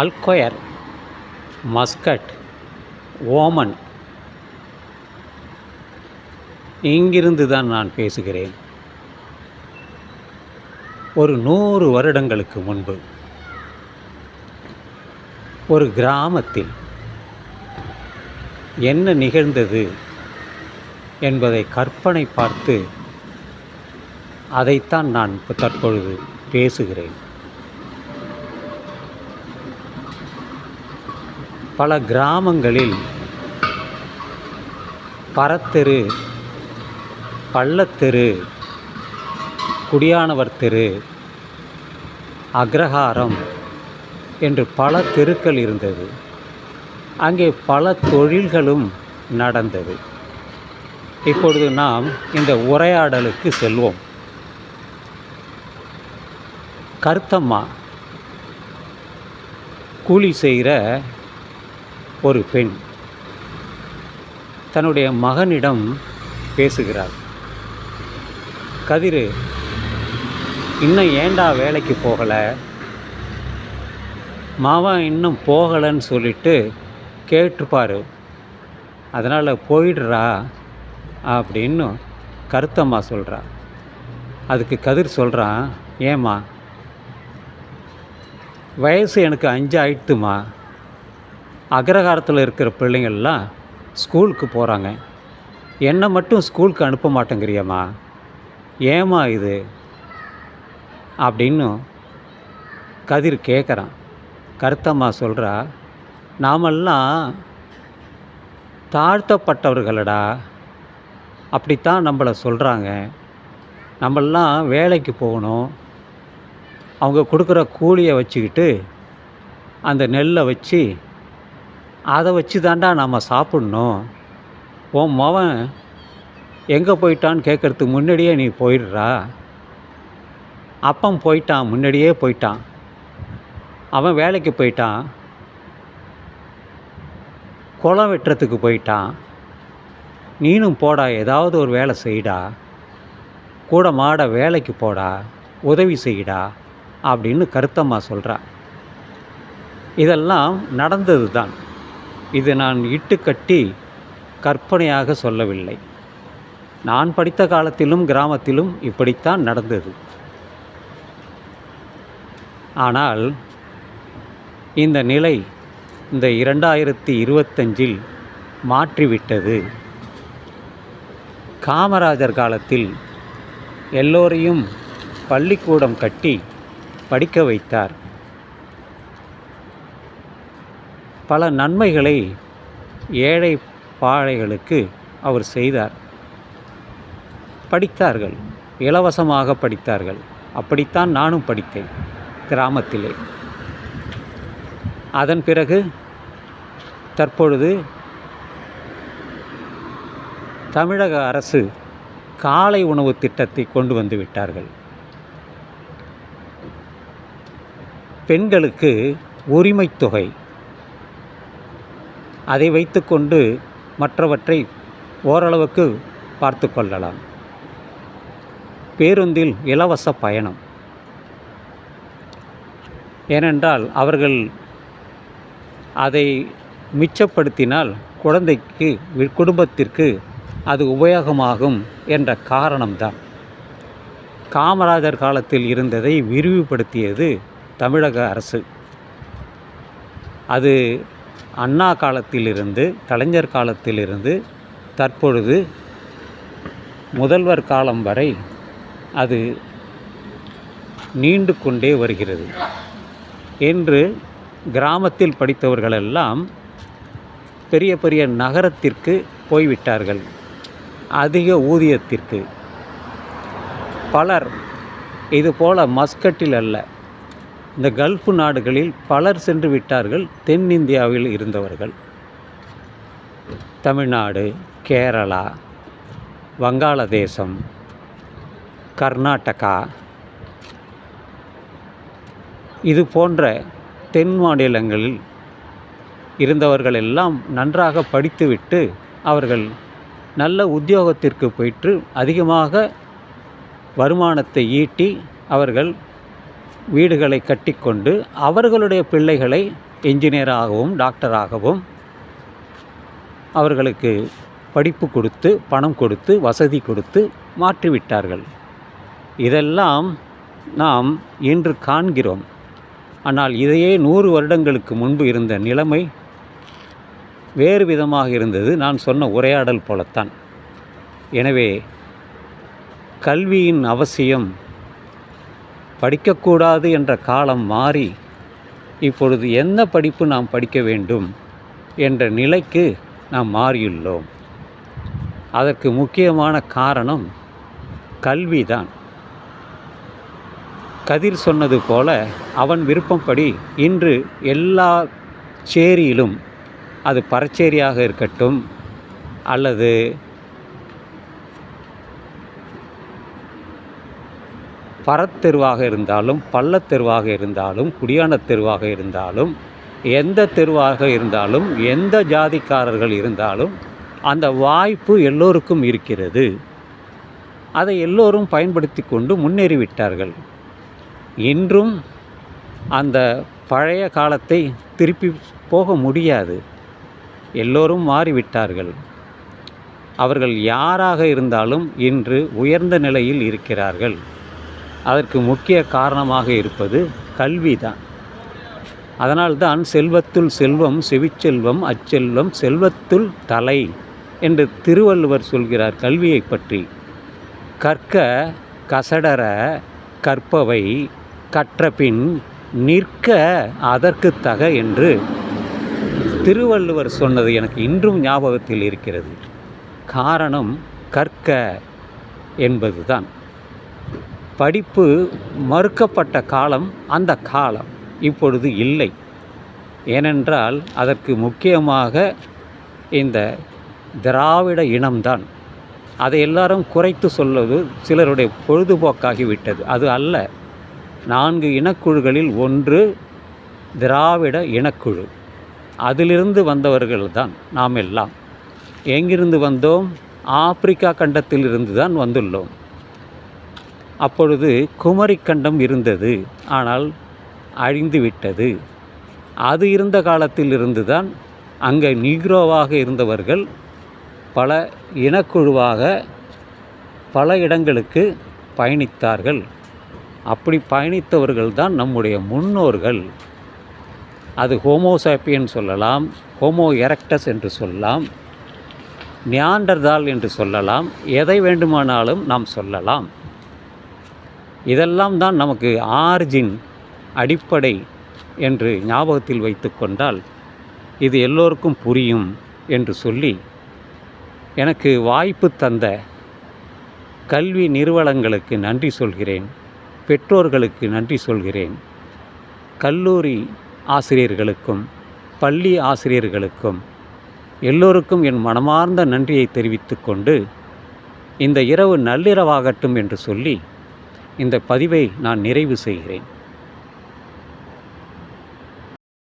அல்கொயர் Muscat Oman இங்கிருந்து தான் நான் பேசுகிறேன். ஒரு நூறு வருடங்களுக்கு முன்பு ஒரு கிராமத்தில் என்ன நிகழ்ந்தது என்பதை கற்பனை பார்த்து அதைத்தான் நான் தற்பொழுது பேசுகிறேன். பல கிராமங்களில் பரத்தெரு பள்ளத்தெரு குடியானவர் தெரு அக்ரஹாரம் என்று பல தெருக்கள் இருந்தது. அங்கே பல தொழில்களும் நடந்தது. இப்பொழுது நாம் இந்த உரையாடலுக்கு செல்வோம். கருத்தம்மா கூலி செய்கிற ஒரு பெண் தன்னுடைய மகனிடம் பேசுகிறார் கதிர் இன்னும் ஏண்டா வேலைக்கு போகலை? மாவன் இன்னும் போகலைன்னு சொல்லிட்டு கேட்டிருப்பாரு அதனால் போயிடுறா அப்படின்னு கருத்தம்மா சொல்கிறா அதுக்கு கதிர் சொல்கிறான் ஏம்மா வயசு எனக்கு அஞ்சு ஆயிட்டுமா அக்ரஹாரத்தில் இருக்கிற பிள்ளைங்கள்லாம் ஸ்கூலுக்கு போகிறாங்க என்னை மட்டும் ஸ்கூலுக்கு அனுப்ப மாட்டேங்கிறியம்மா. ஏம்மா இது? அப்படின்னு கதிர் கேட்குறான் கருத்தம்மா சொல்கிறா நாமெல்லாம் தாழ்த்தப்பட்டவர்களடா. அப்படித்தான் நம்மளை சொல்கிறாங்க நம்மெல்லாம் வேலைக்கு போகணும். அவங்க கொடுக்குற கூலியை வச்சுக்கிட்டு அந்த நெல்லை வச்சு அதை வச்சு தாண்டா நம்ம சாப்பிட்ணும். உன் மவன் எங்கே போயிட்டான்னு கேட்குறதுக்கு முன்னாடியே நீ போயிடுறா. அப்பம் போயிட்டான் முன்னாடியே போயிட்டான். அவன் வேலைக்கு போயிட்டான். குளம் வெட்டுறதுக்கு போயிட்டான். நீனும் போடா ஏதாவது ஒரு வேலை செய்டா. கூட மாட வேலைக்கு போடா உதவி செய்டா அப்படின்னு கருத்தம்மா சொல்கிறா இதெல்லாம் நடந்தது தான் இது நான் இட்டுக்கட்டி கற்பனையாக சொல்லவில்லை. நான் படித்த காலத்திலும் கிராமத்திலும் இப்படித்தான் நடந்தது. ஆனால் இந்த நிலை இந்த இரண்டாயிரத்தி இருபத்தஞ்சில் மாற்றிவிட்டது. காமராஜர் காலத்தில் எல்லோரையும் பள்ளிக்கூடம் கட்டி படிக்க வைத்தார். பல நன்மைகளை ஏழை பாழைகளுக்கு அவர் செய்தார். படித்தார்கள். இலவசமாக படித்தார்கள். அப்படித்தான் நானும் படித்தேன் கிராமத்திலே. அதன் பிறகு தற்பொழுது தமிழக அரசு காலை உணவு திட்டத்தை கொண்டு வந்து விட்டார்கள். பெண்களுக்கு உரிமைத் தொகை அதை வைத்துக்கொண்டு மற்றவற்றை ஓரளவுக்கு பார்த்து கொள்ளலாம் பேருந்தில் இலவச பயணம். ஏனென்றால் அவர்கள் அதை மிச்சப்படுத்தினால் குழந்தைக்கு குடும்பத்திற்கு அது உபயோகமாகும் என்ற காரணம்தான். காமராஜர் காலத்தில் இருந்ததை விரிவுபடுத்தியது தமிழக அரசு. அது அண்ணா காலத்திலிருந்து கலைஞர் காலத்திலிருந்து தற்பொழுது முதல்வர் காலம் வரை அது நீண்டு கொண்டே வருகிறது. என்று கிராமத்தில் படித்தவர்களெல்லாம் பெரிய பெரிய நகரத்திற்கு போய்விட்டார்கள். அதிக ஊதியத்திற்கு. பலர் இதுபோல மஸ்கட்டில் அல்ல இந்த கல்ஃப் நாடுகளில் பலர் சென்று விட்டார்கள் தென்னிந்தியாவில் இருந்தவர்கள். தமிழ்நாடு கேரளா வங்காளதேசம் கர்நாடகா. இது போன்ற தென் மாநிலங்களில் இருந்தவர்கள் எல்லாம் நன்றாக படித்துவிட்டு அவர்கள் நல்ல உத்தியோகத்திற்கு போயிற்று. அதிகமாக வருமானத்தை ஈட்டி அவர்கள் வீடுகளை கட்டிக்கொண்டு அவர்களுடைய பிள்ளைகளை என்ஜினியராகவும் டாக்டராகவும் அவர்களுக்கு படிப்பு கொடுத்து பணம் கொடுத்து வசதி கொடுத்து மாற்றிவிட்டார்கள். இதெல்லாம் நாம் இன்று காண்கிறோம். ஆனால் இதையே நூறு வருடங்களுக்கு முன்பு இருந்த நிலைமை வேறு விதமாக இருந்தது. நான் சொன்ன உரையாடல் போலத்தான். எனவே கல்வியின் அவசியம் படிக்கக்கூடாது என்ற காலம் மாறி இப்பொழுது என்ன படிப்பு நாம் படிக்க வேண்டும் என்ற நிலைக்கு நாம் மாறியுள்ளோம். அதற்கு முக்கியமான காரணம் கல்விதான். கதிர் சொன்னது போல அவன் விருப்பப்படி இன்று எல்லா சேரியிலும் அது பறச்சேரியாக இருக்கட்டும் அல்லது பரத்தெருவாக இருந்தாலும் பள்ளத்தெருவாக இருந்தாலும் குடியான தெருவாக இருந்தாலும் எந்த தெருவாக இருந்தாலும் எந்த ஜாதிக்காரர்கள் இருந்தாலும் அந்த வாய்ப்பு எல்லோருக்கும் இருக்கிறது. அதை எல்லோரும் பயன்படுத்தி கொண்டு முன்னேறிவிட்டார்கள். இன்றும் அந்த பழைய காலத்தை திருப்பி போக முடியாது. எல்லோரும் மாறிவிட்டார்கள். அவர்கள் யாராக இருந்தாலும் இன்று உயர்ந்த நிலையில் இருக்கிறார்கள். அதற்கு முக்கிய காரணமாக இருப்பது கல்விதான். அதனால்தான் செல்வத்துள் செல்வம் செவிச்செல்வம் அச்செல்வம் செல்வத்துள் தலை என்று திருவள்ளுவர் சொல்கிறார் கல்வியை பற்றி. கற்க கசடர கற்பவை கற்றபின் நிற்க அதற்கு தக என்று திருவள்ளுவர் சொன்னது எனக்கு இன்றும் ஞாபகத்தில் இருக்கிறது. காரணம் கற்க என்பதுதான். படிப்பு மறுக்கப்பட்ட காலம் அந்த காலம் இப்பொழுது இல்லை. ஏனென்றால் அதற்கு முக்கியமாக இந்த திராவிட இனம்தான். அதை எல்லாரும் குறைத்து சொல்வது சிலருடைய பொழுதுபோக்காகிவிட்டது அது அல்ல. நான்கு இனக்குழுகளில் ஒன்று திராவிட இனக்குழு. அதிலிருந்து வந்தவர்கள் தான் நாம் எல்லாம். எங்கிருந்து வந்தோம்? ஆப்பிரிக்கா கண்டத்திலிருந்து தான் வந்துள்ளோம். அப்பொழுது குமரிக்கண்டம் இருந்தது. ஆனால் அழிந்து விட்டது. அது இருந்த காலத்தில் இருந்துதான் அங்கே நீக்ரோவாக இருந்தவர்கள் பல இனக்குழுவாக பல இடங்களுக்கு பயணித்தார்கள். அப்படி பயணித்தவர்கள் தான் நம்முடைய முன்னோர்கள். அது ஹோமோசாப்பியன் சொல்லலாம் ஹோமோ எரக்டஸ் என்று சொல்லலாம் நியாண்டர்தால் என்று சொல்லலாம் எதை வேண்டுமானாலும் நாம் சொல்லலாம். இதெல்லாம் தான் நமக்கு ஆர்ஜின் அடிப்படை என்று ஞாபகத்தில் வைத்து கொண்டால் இது எல்லோருக்கும் புரியும் என்று சொல்லி எனக்கு வாய்ப்பு தந்த கல்வி நிறுவனங்களுக்கு நன்றி சொல்கிறேன் பெற்றோர்களுக்கு நன்றி சொல்கிறேன் கல்லூரி ஆசிரியர்களுக்கும் பள்ளி ஆசிரியர்களுக்கும் எல்லோருக்கும் என் மனமார்ந்த நன்றியை தெரிவித்துக்கொண்டு இந்த இரவு நள்ளிரவாகட்டும் என்று சொல்லி இந்த பதிவை நான் நிறைவு செய்கிறேன்.